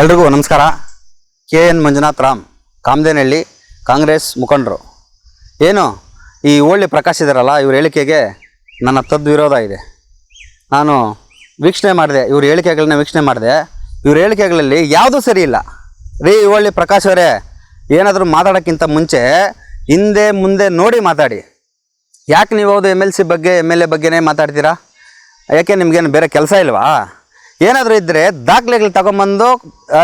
ಎಲ್ರಿಗೂ ನಮಸ್ಕಾರ. K N Manjunath Ram, Kamadenahalli Congress ಮುಖಂಡರು. ಏನು, ಈ ಓಳ್ಳಿ ಪ್ರಕಾಶ್ ಇದ್ದಾರಲ್ಲ ಇವ್ರ ಹೇಳಿಕೆಗೆ ನನ್ನ ತದ್ವಿರೋಧ ಇದೆ. ನಾನು ವೀಕ್ಷಣೆ ಮಾಡಿದೆ, ಇವ್ರ ಹೇಳಿಕೆಗಳನ್ನ ವೀಕ್ಷಣೆ ಮಾಡಿದೆ. ಇವ್ರ ಹೇಳಿಕೆಗಳಲ್ಲಿ ಯಾವುದೂ ಸರಿ ಇಲ್ಲ. ರೀ ಒಳ್ಳೆ ಪ್ರಕಾಶ್ ಅವರೇ, ಏನಾದರೂ ಮಾತಾಡೋಕ್ಕಿಂತ ಮುಂಚೆ ಹಿಂದೆ ಮುಂದೆ ನೋಡಿ ಮಾತಾಡಿ. ಯಾಕೆ ನೀವು ಹೌದು ಎಂ ಎಲ್ ಸಿ ಬಗ್ಗೆ ಎಂ ಎಲ್ ಎ ಬಗ್ಗೆನೇ ಮಾತಾಡ್ತೀರಾ? ಯಾಕೆ ನಿಮಗೇನು ಬೇರೆ ಕೆಲಸ ಇಲ್ವಾ? ಏನಾದರೂ ಇದ್ದರೆ ದಾಖಲೆಗಳು ತಗೊಂಬಂದು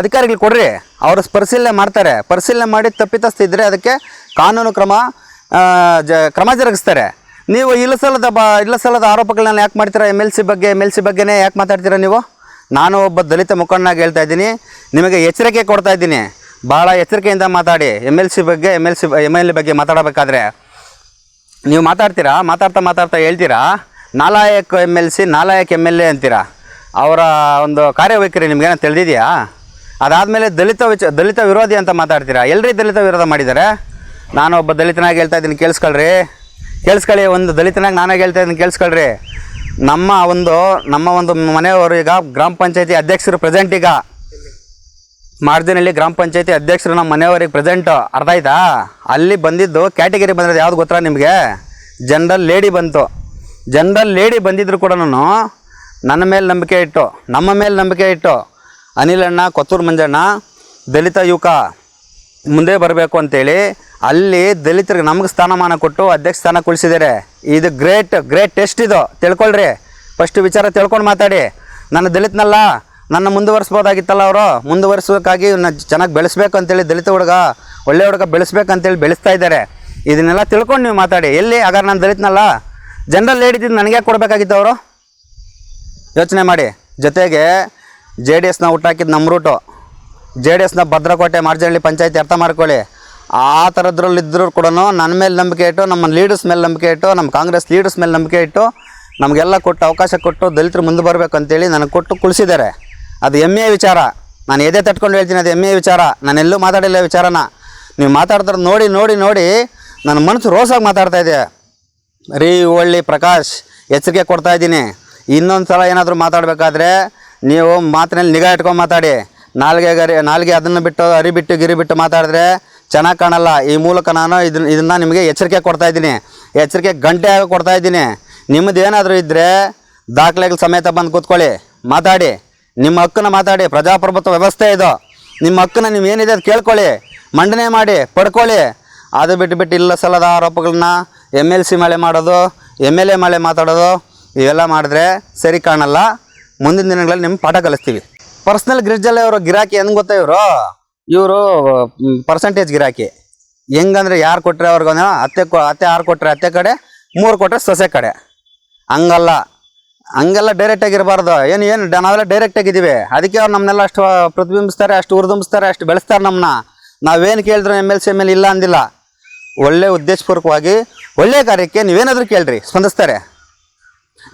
ಅಧಿಕಾರಿಗಳು ಕೊಡ್ರಿ. ಅವರು ಪರಿಶೀಲನೆ ಮಾಡ್ತಾರೆ. ಪರಿಶೀಲನೆ ಮಾಡಿ ತಪ್ಪಿತಸ್ತಿದ್ರೆ ಅದಕ್ಕೆ ಕಾನೂನು ಕ್ರಮ ಜ, ಕ್ರಮ ಜರುಗಿಸ್ತಾರೆ. ನೀವು ಇಲ್ಲ ಸಲ್ಲದ ಬ, ಇಲ್ಲ ಸಲ್ಲದ ಆರೋಪಗಳನ್ನ ಯಾಕೆ ಮಾಡ್ತೀರಾ? ಎಂ ಎಲ್ ಸಿ ಬಗ್ಗೆ ಎಂ ಎಲ್ ಸಿ ಬಗ್ಗೆನೇ ಯಾಕೆ ಮಾತಾಡ್ತೀರಾ ನೀವು? ನಾನು ಒಬ್ಬ ದಲಿತ ಮುಖಂಡನಾಗಿ ಹೇಳ್ತಾ ಇದ್ದೀನಿ. ನಿಮಗೆ ಎಚ್ಚರಿಕೆ ಕೊಡ್ತಾ ಇದ್ದೀನಿ. ಭಾಳ ಎಚ್ಚರಿಕೆಯಿಂದ ಮಾತಾಡಿ. ಎಂ ಎಲ್ ಸಿ ಬಗ್ಗೆ L C M L A A ಬಗ್ಗೆ ಮಾತಾಡಬೇಕಾದ್ರೆ. ನೀವು ಮಾತಾಡ್ತೀರಾ? ಮಾತಾಡ್ತಾ ಮಾತಾಡ್ತಾ ಹೇಳ್ತೀರಾ? ನಾಲಾಯಕ್ ಎಂ ಎಲ್ ಸಿ ನಾಲಾಯಕ್ ಎಂ ಎಲ್ ಎ ಅಂತೀರಾ? ಅವರ ಒಂದು ಕಾರ್ಯವೈಖರಿ ನಿಮ್ಗೇನೋ ತಿಳಿದಿದೆಯಾ? ಅದಾದಮೇಲೆ ದಲಿತ ವಿಚ, ದಲಿತ ವಿರೋಧಿ ಅಂತ ಮಾತಾಡ್ತೀರಾ? ಎಲ್ಲರಿ ದಲಿತ ವಿರೋಧ ಮಾಡಿದ್ದಾರೆ ನಾನು ಒಬ್ಬ ದಲಿತನಾಗಿ ಹೇಳ್ತಾ ಇದ್ದೀನಿ, ಕೇಳಿಸ್ಕೊಳ್ರಿ. ಕೇಳಿಸ್ಕೊಳ್ಳಿ, ಒಂದು ದಲಿತನಾಗಿ ನಾನಾಗಿ ಹೇಳ್ತಾ ಇದ್ದೀನಿ, ಕೇಳಿಸ್ಕೊಳ್ರಿ. ನಮ್ಮ ಒಂದು ನಮ್ಮ ಒಂದು ಮನೆಯವರು ಈಗ ಗ್ರಾಮ ಪಂಚಾಯತಿ ಅಧ್ಯಕ್ಷರು ಪ್ರೆಸೆಂಟ್ ಈಗ. ಮಾರ್ಜಿನಲ್ಲಿ ಗ್ರಾಮ ಪಂಚಾಯತಿ ಅಧ್ಯಕ್ಷರು ನಮ್ಮ ಮನೆಯವರಿಗೆ ಪ್ರೆಸೆಂಟು ಅರ್ಧ ಆಯ್ತಾ? ಅಲ್ಲಿ ಬಂದಿದ್ದು ಕ್ಯಾಟಗರಿ ಬಂದಿರೋದು ಯಾವ್ದು ಗೊತ್ತಾ ನಿಮಗೆ? ಜನರಲ್ ಲೇಡಿ ಬಂತು. ಜನರಲ್ ಲೇಡಿ ಬಂದಿದ್ರು ಕೂಡ ನನ್ನ ಮೇಲೆ ನಂಬಿಕೆ ಇಟ್ಟು, ನಮ್ಮ ಮೇಲೆ ನಂಬಿಕೆ ಇಟ್ಟು, ಅನಿಲಣ್ಣ, ಕೊತ್ತೂರು ಮಂಜಣ್ಣ, ದಲಿತ ಯುವಕ ಮುಂದೆ ಬರಬೇಕು ಅಂತೇಳಿ ಅಲ್ಲಿ ದಲಿತರಿಗೆ ನಮಗೆ ಸ್ಥಾನಮಾನ ಕೊಟ್ಟು ಅಧ್ಯಕ್ಷ ಸ್ಥಾನ ಕುಳಿಸಿದ್ದಾರೆ. ಇದು ಗ್ರೇಟ್ ಗ್ರೇಟ್ ಟೆಸ್ಟ್ ಇದು. ತಿಳ್ಕೊಳ್ರಿ. ಫಸ್ಟ್ ವಿಚಾರ ತಿಳ್ಕೊಂಡು ಮಾತಾಡಿ. ನನ್ನ ದಲಿತನಲ್ಲ, ನನ್ನ ಮುಂದುವರಿಸ್ಬೋದಾಗಿತ್ತಲ್ಲ ಅವರು? ಮುಂದುವರಿಸೋಕ್ಕಾಗಿ ನಾನು ಚೆನ್ನಾಗಿ ಬೆಳೆಸ್ಬೇಕು ಅಂತೇಳಿ ದಲಿತ ಹುಡುಗ, ಒಳ್ಳೆ ಹುಡುಗ ಬೆಳೆಸ್ಬೇಕಂತೇಳಿ ಬೆಳೆಸ್ತಾ ಇದ್ದಾರೆ. ಇದನ್ನೆಲ್ಲ ತಿಳ್ಕೊಂಡು ನೀವು ಮಾತಾಡಿ. ಎಲ್ಲಿ? ಹಾಗಾದ್ರೆ ನಾನು ದಲಿತನಲ್ಲ? ಜನರಲ್ ಲೇಡಿದ್ದು ನನಗೆ ಕೊಡಬೇಕಾಗಿತ್ತು ಅವರು? ಯೋಚನೆ ಮಾಡಿ. ಜೊತೆಗೆ ಜೆ ಡಿ ಎಸ್ನ ಹುಟ್ಟಾಕಿದ್ದು ನಮ್ಮ ರೂಟು ಜೆ ಡಿ ಎಸ್ನ ಭದ್ರಕೋಟೆ ಮಾರ್ಜಳ್ಳಿ ಪಂಚಾಯತಿ ಅರ್ಥ ಮಾಡ್ಕೊಳ್ಳಿ. ಆ ಥರದ್ರಲ್ಲಿದ್ದರೂ ಕೂಡ ನನ್ನ ಮೇಲೆ ನಂಬಿಕೆ ಇಟ್ಟು, ನಮ್ಮ ಲೀಡರ್ಸ್ ಮೇಲೆ ನಂಬಿಕೆ ಇಟ್ಟು, ನಮ್ಮ ಕಾಂಗ್ರೆಸ್ ಲೀಡರ್ಸ್ ಮೇಲೆ ನಂಬಿಕೆ ಇಟ್ಟು, ನಮಗೆಲ್ಲ ಕೊಟ್ಟು ಅವಕಾಶ ಕೊಟ್ಟು ದಲಿತರು ಮುಂದೆ ಬರಬೇಕು ಅಂತೇಳಿ ನನಗೆ ಕೊಟ್ಟು ಕುಳಿಸಿದ್ದಾರೆ. ಅದು ಹೆಮ್ಮೆಯ ವಿಚಾರ. ನಾನು ಎದೆ ತಟ್ಕೊಂಡು ಹೇಳ್ತೀನಿ, ಅದು ಹೆಮ್ಮೆಯ ವಿಚಾರ. ನಾನು ಎಲ್ಲೂ ಮಾತಾಡಿಲ್ಲ ವಿಚಾರನ. ನೀವು ಮಾತಾಡ್ತಾರೆ ನೋಡಿ ನೋಡಿ ನೋಡಿ ನನ್ನ ಮನಸ್ಸು ರೋಸಾಗಿ ಮಾತಾಡ್ತಾ ಇದೆ. ರೀ ಒಳ್ಳಿ ಪ್ರಕಾಶ್, ಎಚ್ಚರಿಕೆ ಕೊಡ್ತಾ ಇದ್ದೀನಿ. ಇನ್ನೊಂದು ಸಲ ಏನಾದರೂ ಮಾತಾಡಬೇಕಾದ್ರೆ ನೀವು ಮಾತಿನಲ್ಲಿ ನಿಗಾ ಇಟ್ಕೊಂಡು ಮಾತಾಡಿ. ನಾಲ್ಗೆ ಗರಿ, ನಾಲ್ಗೆ ಅದನ್ನು ಬಿಟ್ಟು, ಅರಿ ಬಿಟ್ಟು, ಗಿರಿ ಬಿಟ್ಟು ಮಾತಾಡಿದ್ರೆ ಚೆನ್ನಾಗಿ ಕಾಣಲ್ಲ. ಈ ಮೂಲಕ ನಾನು ಇದನ್ನ ಇದನ್ನು ನಿಮಗೆ ಎಚ್ಚರಿಕೆ ಕೊಡ್ತಾ ಇದ್ದೀನಿ. ಎಚ್ಚರಿಕೆ ಗಂಟೆ ಆಗಿ ಕೊಡ್ತಾ ಇದ್ದೀನಿ. ನಿಮ್ಮದು ಏನಾದರೂ ಇದ್ದರೆ ದಾಖಲೆಗಳು ಸಮೇತ ಬಂದು ಕೂತ್ಕೊಳ್ಳಿ. ಮಾತಾಡಿ. ನಿಮ್ಮ ಹಕ್ಕನ್ನ ಮಾತಾಡಿ. ಪ್ರಜಾಪ್ರಭುತ್ವ ವ್ಯವಸ್ಥೆ ಇದು. ನಿಮ್ಮ ಹಕ್ಕನ್ನ ನೀವು ಏನಿದೆ ಅದು ಕೇಳ್ಕೊಳ್ಳಿ. ಮಂಡನೆ ಮಾಡಿ, ಪಡ್ಕೊಳ್ಳಿ. ಅದು ಬಿಟ್ಟು ಬಿಟ್ಟು ಇಲ್ಲ ಸಲ್ಲದ ಆರೋಪಗಳನ್ನ ಎಂ ಎಲ್ ಸಿ ಮಳೆ ಮಾಡೋದು ಎಂ ಎಲ್ ಎ ಮಳೆ ಮಾತಾಡೋದು ಇವೆಲ್ಲ ಮಾಡಿದ್ರೆ ಸರಿ ಕಾಣಲ್ಲ. ಮುಂದಿನ ದಿನಗಳಲ್ಲಿ ನಿಮ್ಮ ಪಾಠ ಕಲಿಸ್ತೀವಿ. ಪರ್ಸ್ನಲ್ ಗ್ರಿಡ್ಜಲ್ಲಿ ಅವರು ಗಿರಾಕಿ ಹೆಂಗೆ ಗೊತ್ತಾ ಇವರು? ಇವರು ಪರ್ಸೆಂಟೇಜ್ ಗಿರಾಕಿ. ಹೆಂಗಂದ್ರೆ ಯಾರು ಕೊಟ್ಟರೆ ಅವ್ರಿಗೆ ಅತ್ತೆ ಕೊ, ಅತ್ತೆ ಆರು ಕೊಟ್ಟರೆ ಅತ್ತೆ ಕಡೆ, ಮೂರು ಕೊಟ್ಟರೆ ಸೊಸೆ ಕಡೆ. ಹಂಗಲ್ಲ. ಹಂಗೆಲ್ಲ ಡೈರೆಕ್ಟಾಗಿ ಇರಬಾರ್ದು ಏನು ಏನು ನಾವೆಲ್ಲ ಡೈರೆಕ್ಟಾಗಿದ್ದೀವಿ ಅದಕ್ಕೆ ಅವ್ರು ನಮ್ಮನ್ನೆಲ್ಲ ಅಷ್ಟು ಪ್ರತಿಬಿಂಬಿಸ್ತಾರೆ, ಅಷ್ಟು ಉರ್ದುಂಬಿಸ್ತಾರೆ ಅಷ್ಟು ಬೆಳೆಸ್ತಾರೆ ನಮ್ಮನ್ನ ನಾವೇನು ಕೇಳಿದ್ರು M L C M L ಇಲ್ಲ ಅಂದಿಲ್ಲ. ಒಳ್ಳೆ ಉದ್ದೇಶಪೂರ್ವಕವಾಗಿ ಒಳ್ಳೆಯ ಕಾರ್ಯಕ್ಕೆ ನೀವೇನಾದರೂ ಕೇಳ್ರಿ, ಸ್ಪಂದಿಸ್ತಾರೆ.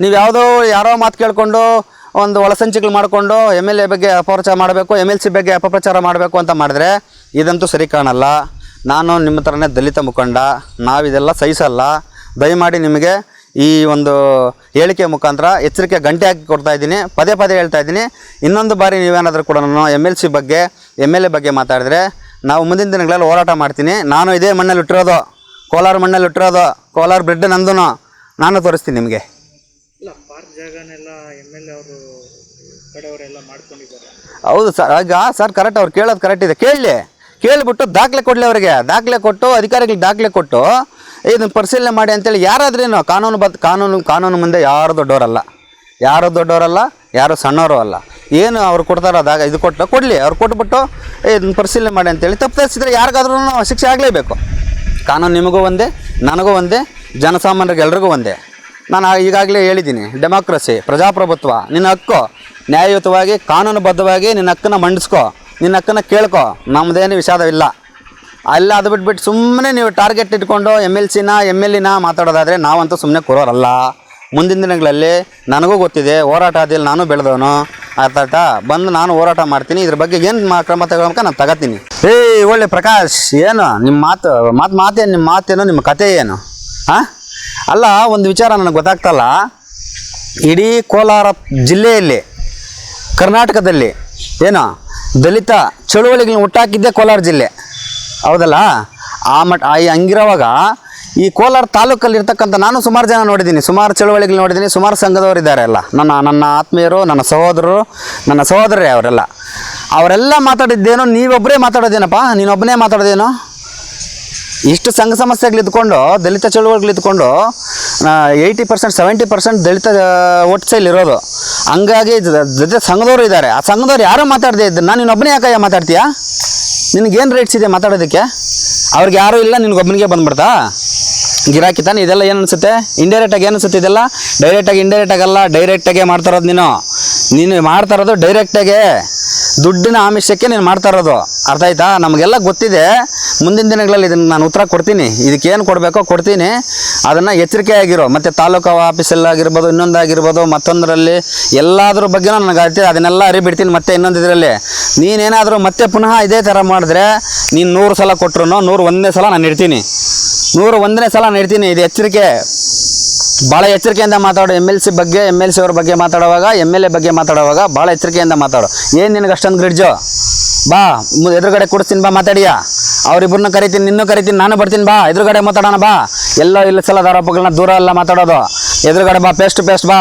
ನೀವು ಯಾವುದೋ ಯಾರೋ ಮಾತು ಕೇಳಿಕೊಂಡು ಒಂದು ಒಳಸಂಚಿಗಳು ಮಾಡಿಕೊಂಡು ಎಂ ಎಲ್ ಎ ಬಗ್ಗೆ ಅಪಪ್ರಚಾರ ಮಾಡಬೇಕು ಎಂ ಎಲ್ ಸಿ ಬಗ್ಗೆ ಅಪಪ್ರಚಾರ ಮಾಡಬೇಕು ಅಂತ ಮಾಡಿದ್ರೆ ಇದಂತೂ ಸರಿ ಕಾಣಲ್ಲ. ನಾನು ನಿಮ್ಮ ಥರನೇ ದಲಿತ ಮುಖಂಡ, ನಾವಿದೆಲ್ಲ ಸಹಿಸಲ್ಲ. ದಯಮಾಡಿ ನಿಮಗೆ ಈ ಒಂದು ಹೇಳಿಕೆ ಮುಖಾಂತರ ಎಚ್ಚರಿಕೆ ಗಂಟೆ ಹಾಕಿ ಕೊಡ್ತಾ ಇದ್ದೀನಿ. ಪದೇ ಪದೇ ಹೇಳ್ತಾ ಇದ್ದೀನಿ. ಇನ್ನೊಂದು ಬಾರಿ ನೀವೇನಾದರೂ ಕೂಡ ಎಂ ಎಲ್ ಸಿ ಬಗ್ಗೆ ಎಂ ಎಲ್ ಎ ಬಗ್ಗೆ ಮಾತಾಡಿದ್ರೆ ನಾವು ಮುಂದಿನ ದಿನಗಳಲ್ಲಿ ಹೋರಾಟ ಮಾಡ್ತೀನಿ. ನಾನು ಇದೇ ಮಣ್ಣಲ್ಲಿ ಹುಟ್ಟಿರೋದು, ಕೋಲಾರ ಮಣ್ಣಲ್ಲಿ ಹುಟ್ಟಿರೋದು, ಕೋಲಾರ ಬ್ರೆಡ್ ನಂದು ನಾನು ತೋರಿಸ್ತೀನಿ ನಿಮಗೆ. ಜಾಗನೆಲ್ಲ ಎಂ ಎಲ್ ಅವರು ಮಾಡ್ಕೊಂಡಿದ್ದಾರೆ. ಹೌದು ಸರ್ ಈಗ ಸರ್ ಕರೆಕ್ಟ್ ಅವ್ರು ಕೇಳೋದು ಕರೆಕ್ಟ್ ಇದೆ. ಕೇಳಲಿ. ಕೇಳಿಬಿಟ್ಟು ದಾಖಲೆ ಕೊಡಲಿ ಅವರಿಗೆ. ದಾಖಲೆ ಕೊಟ್ಟು, ಅಧಿಕಾರಿಗಳಿಗೆ ದಾಖಲೆ ಕೊಟ್ಟು, ಇದನ್ನು ಪರಿಶೀಲನೆ ಮಾಡಿ ಅಂತೇಳಿ ಯಾರಾದ್ರೇನು ಕಾನೂನು ಬದ್ ಕಾನೂನು ಕಾನೂನು ಮುಂದೆ ಯಾರು ದೊಡ್ಡವರಲ್ಲ. ಯಾರು ದೊಡ್ಡವರಲ್ಲ, ಯಾರು ಸಣ್ಣವರು ಅಲ್ಲ. ಏನು ಅವ್ರು ಕೊಡ್ತಾರೋ ಅದಾಗ ಇದು ಕೊಟ್ಟು ಕೊಡಲಿ. ಅವ್ರು ಕೊಟ್ಬಿಟ್ಟು ಇದನ್ನು ಪರಿಶೀಲನೆ ಮಾಡಿ ಅಂತೇಳಿ ತಪ್ಪು ತಪ್ಪಿಸಿದ್ರೆ ಯಾರಿಗಾದ್ರೂ ಶಿಕ್ಷೆ ಆಗಲೇಬೇಕು. ಕಾನೂನು ನಿಮಗೂ ಒಂದೇ, ನನಗೂ ಒಂದೇ, ಜನಸಾಮಾನ್ಯರಿಗೆ ಎಲ್ರಿಗೂ ಒಂದೇ. ನಾನು ಈಗಾಗಲೇ ಹೇಳಿದ್ದೀನಿ, ಡೆಮಾಕ್ರಸಿ, ಪ್ರಜಾಪ್ರಭುತ್ವ, ನಿನ್ನ ಹಕ್ಕು. ನ್ಯಾಯಯುತವಾಗಿ, ಕಾನೂನುಬದ್ಧವಾಗಿ ನಿನ್ನ ಹಕ್ಕನ್ನು ಮಂಡಿಸ್ಕೊ, ನಿನ್ನ ಹಕ್ಕನ್ನು ಕೇಳ್ಕೊ. ನಮ್ಮದೇನು ವಿಷಾದವಿಲ್ಲ. ಅಲ್ಲ, ಅದು ಬಿಟ್ಬಿಟ್ಟು ಸುಮ್ಮನೆ ನೀವು ಟಾರ್ಗೆಟ್ ಇಟ್ಕೊಂಡು ಎಂ ಎಲ್ ಸಿನ, ಎಂ ಎಲ್ ಇನ ಮಾತಾಡೋದಾದರೆ ನಾವಂತೂ ಸುಮ್ಮನೆ ಕೊರೋರಲ್ಲ. ಮುಂದಿನ ದಿನಗಳಲ್ಲಿ ನನಗೂ ಗೊತ್ತಿದೆ, ಹೋರಾಟ ಆದಿಲ್ಲ ನಾನು ಬೆಳೆದವನು. ಅರ್ಥ ಆಯ್ತಾ? ಬಂದು ನಾನು ಹೋರಾಟ ಮಾಡ್ತೀನಿ, ಇದ್ರ ಬಗ್ಗೆ ಏನು ಕ್ರಮ ತಗೊಳಕ ನಾನು ತಗೋತೀನಿ. ಏಯ್ ಒಳ್ಳೆ ಪ್ರಕಾಶ್, ಏನು? ನಿಮ್ಮ ಮಾತು ಮಾತು, ಮಾತೇನು ನಿಮ್ಮ ಮಾತೇನು, ನಿಮ್ಮ ಕತೆ ಏನು? ಹಾಂ? ಅಲ್ಲ, ಒಂದು ವಿಚಾರ ನನಗೆ ಗೊತ್ತಾಗ್ತಲ್ಲ. ಇಡೀ ಕೋಲಾರ ಜಿಲ್ಲೆಯಲ್ಲಿ, ಕರ್ನಾಟಕದಲ್ಲಿ, ಏನು, ದಲಿತ ಚಳುವಳಿಗಳನ್ನ ಹುಟ್ಟಾಕಿದ್ದೆ ಕೋಲಾರ ಜಿಲ್ಲೆ. ಹೌದಲ್ಲ? ಆ ಮಟ್ ಈ ಹಂಗಿರೋವಾಗ ಈ ಕೋಲಾರ ತಾಲೂಕಲ್ಲಿ ಇರ್ತಕ್ಕಂಥ ನಾನು ಸುಮಾರು ಜನ ನೋಡಿದ್ದೀನಿ. ಸುಮಾರು ಚಳುವಳಿಗಳು ನೋಡಿದ್ದೀನಿ. ಸುಮಾರು ಸಂಘದವರು ಇದ್ದಾರೆ ಅಲ್ಲ. ನನ್ನ ನನ್ನ ಆತ್ಮೀಯರು, ನನ್ನ ಸಹೋದರರು, ನನ್ನ ಸಹೋದರರೇ ಅವರೆಲ್ಲ. ಅವರೆಲ್ಲ ಮಾತಾಡಿದ್ದೇನೋ ನೀವೊಬ್ಬರೇ ಮಾತಾಡೋದೇನಪ್ಪ? ನೀನೊಬ್ಬನೇ ಮಾತಾಡೋದೇನೋ? ಇಷ್ಟು ಸಂಘ ಸಮಸ್ಯೆಗಳು ಇದ್ಕೊಂಡು, ದಲಿತ ಚಳುವಳಿಗಳು ಇದ್ಕೊಂಡು eighty percent seventy percent Dalit ಇರೋದು. ಹಂಗಾಗಿ ದಲಿತ ಸಂಘದವರು ಇದ್ದಾರೆ ಆ ಸಂಘದವ್ರು ಯಾರೂ ಮಾತಾಡದೇ ಇದ್ದನ್ನ ನಾನು ಒಬ್ಬನೇ ಯಾಕಯ್ಯ ಮಾತಾಡ್ತೀಯಾ? ನಿನಗೇನು ರೇಟ್ಸ್ ಇದೆ ಮಾತಾಡೋದಕ್ಕೆ? ಅವ್ರಿಗೆ ಯಾರೂ ಇಲ್ಲ ನಿನಗೊಬ್ಬನಿಗೆ ಬಂದ್ಬಿಡ್ತಾ? ಗಿರಾಕಿ ತಾನೆ, ಇದೆಲ್ಲ ಏನು ಅನಿಸುತ್ತೆ? ಇಂಡೈರೆಕ್ಟಾಗಿ ಏನು ಅನಿಸುತ್ತೆ ಇದೆಲ್ಲ? ಡೈರೆಕ್ಟಾಗಿ ಇಂಡೈರೆಕ್ಟಾಗಲ್ಲ ಡೈರೆಕ್ಟಾಗೆ ಮಾಡ್ತಾ ಇರೋದು ನೀನು. ನೀನು ಮಾಡ್ತಾ ಇರೋದು ಡೈರೆಕ್ಟಾಗೆ ದುಡ್ಡಿನ ಆಮಿಷಕ್ಕೆ ನೀನು ಮಾಡ್ತಾ ಇರೋದು. ಅರ್ಥ ಆಯ್ತಾ? ನಮಗೆಲ್ಲ ಗೊತ್ತಿದೆ. ಮುಂದಿನ ದಿನಗಳಲ್ಲಿ ಇದನ್ನು ನಾನು ಉತ್ತರ ಕೊಡ್ತೀನಿ. ಇದಕ್ಕೇನು ಕೊಡಬೇಕೋ ಕೊಡ್ತೀನಿ. ಅದನ್ನು ಎಚ್ಚರಿಕೆಯಾಗಿರೋ. ಮತ್ತು ತಾಲೂಕು ಆಫೀಸಲ್ಲಾಗಿರ್ಬೋದು, ಇನ್ನೊಂದಾಗಿರ್ಬೋದು, ಮತ್ತೊಂದರಲ್ಲಿ ಎಲ್ಲಾದ್ರೂ ಬಗ್ಗೆ ನನಗೆ ಅರಿತಿದೆ. ಅದನ್ನೆಲ್ಲ ಅರಿಬಿಡ್ತೀನಿ ಮತ್ತೆ ಇನ್ನೊಂದು ಇದರಲ್ಲಿ. ನೀನೇನಾದರೂ ಮತ್ತೆ ಪುನಃ ಇದೇ ಥರ ಮಾಡಿದ್ರೆ ನೀನು ನೂರು ಸಲ ಕೊಟ್ಟರು ನೂರು ಒಂದನೇ ಸಲ ನಾನು ಇಡ್ತೀನಿ ನೂರು ಒಂದನೇ ಸಲ ನಾನು ಇಡ್ತೀನಿ ಇದು ಎಚ್ಚರಿಕೆ. ಭಾಳ ಎಚ್ಚರಿಕೆಯಿಂದ ಮಾತಾಡು. ಎಂ ಎಲ್ ಸಿ ಬಗ್ಗೆ ಎಂ ಎಲ್ ಸಿ ಅವ್ರ ಬಗ್ಗೆ ಮಾತಾಡುವಾಗ ಎಂ ಎಲ್ ಎ ಬಗ್ಗೆ ಮಾತಾಡುವಾಗ ಭಾಳ ಎಚ್ಚರಿಕೆಯಿಂದ ಮಾತಾಡು. ಏನು ನಿನಗೆ ಅಷ್ಟೊಂದು ಗ್ರಿಡ್ಜು ಬಾ ಎದುರುಗಡೆ ಕೊಡಿಸ್ತೀನಿ, ಬಾ, ಮಾತಾಡಿಯ? ಅವ್ರಿಬ್ಬರನ್ನ ಕರಿತೀನಿ ನಿನ್ನೂ ಕರಿತೀನಿ, ನಾನು ಬರ್ತೀನಿ, ಬಾ, ಎದುರುಗಡೆ ಮಾತಾಡೋಣ, ಬಾ. ಎಲ್ಲೋ ಇಲ್ಲ ಸಲ ಆರೋಪಗಳನ್ನ ದೂರ ಎಲ್ಲ ಮಾತಾಡೋದು. ಎದುರುಗಡೆ ಬಾ ಪೇಸ್ಟ್ ಪೇಸ್ಟ್ ಬಾ.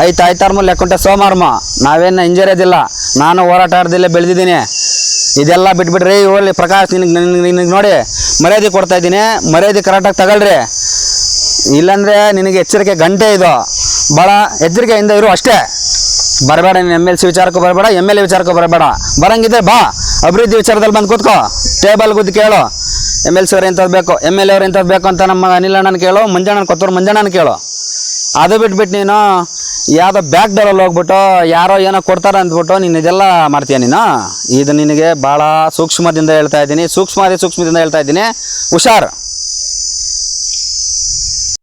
ಆಯ್ತು ಆಯ್ತಾರ್ಮ ಲೆಕ್ಕುಂಟೆ ಸೋಮಾರ್ಮ ನಾವೇನು ಇಂಜರಿಯೋದಿಲ್ಲ ನಾನು ಹೋರಾಟ ಆಡ್ದಿಲ್ಲ ಬೆಳೆದಿದ್ದೀನಿ. ಇದೆಲ್ಲ ಬಿಟ್ಬಿಟ್ರಿ ಓಲಿ ಪ್ರಕಾಶ್, ನಿನಗೆ ನಿನಗೆ ನೋಡಿ, ಮರ್ಯಾದೆ ಕೊಡ್ತಾ ಇದ್ದೀನಿ. ಮರ್ಯಾದೆ ಕರೆಕ್ಟಾಗಿ ತಗೊಳ್ರಿ. ಇಲ್ಲಾಂದ್ರೆ ನಿನಗೆ ಎಚ್ಚರಿಕೆ ಗಂಟೆ ಇದು. ಭಾಳ ಎಚ್ಚರಿಕೆಯಿಂದ ಇರು ಅಷ್ಟೇ. ಬರಬೇಡ ನೀನು ಎಂ ಎಲ್ ಸಿ ವಿಚಾರಕ್ಕೂ ಬರಬೇಡ ಎಂ ಎಲ್ ಎ ವಿಚಾರಕ್ಕೂ ಬರಬೇಡ. ಬರಂಗಿದ್ರೆ ಬಾ. ಅಭಿವೃದ್ಧಿ ವಿಚಾರದಲ್ಲಿ ಬಂದು ಕೂತ್ಕೋ. ಟೇಬಲ್ ಗುದ್ದು ಕೇಳು. ಎಂ ಎಲ್ ಸಿ ಅವ್ರು ಎಂಥದ್ದು ಬೇಕು? ಎಂ ಎಲ್ ಎ ಅವ್ರು ಎಂಥದ್ದು ಬೇಕು ಅಂತ ನಮ್ಮ ಅನಿಲಣ್ಣನ ಕೇಳು, ಮಂಜಣ್ಣನ ಕೊತ್ತೂರು ಮಂಜಣ್ಣನ ಕೇಳು. ಅದು ಬಿಟ್ಬಿಟ್ಟು ನೀನು ಯಾವುದೋ ಬ್ಯಾಕ್ ಡೋರಲ್ಲಿ ಹೋಗ್ಬಿಟ್ಟು ಯಾರೋ ಏನೋ ಕೊಡ್ತಾರೆ ಅಂದ್ಬಿಟ್ಟು ನೀನು ಇದೆಲ್ಲ ಮಾಡ್ತೀಯ ನೀನು? ಇದು ನಿನಗೆ ಭಾಳ ಸೂಕ್ಷ್ಮದಿಂದ ಹೇಳ್ತಾ ಇದ್ದೀನಿ. ಸೂಕ್ಷ್ಮಾದಿ ಸೂಕ್ಷ್ಮದಿಂದ ಹೇಳ್ತಾ ಇದ್ದೀನಿ. ಹುಷಾರು.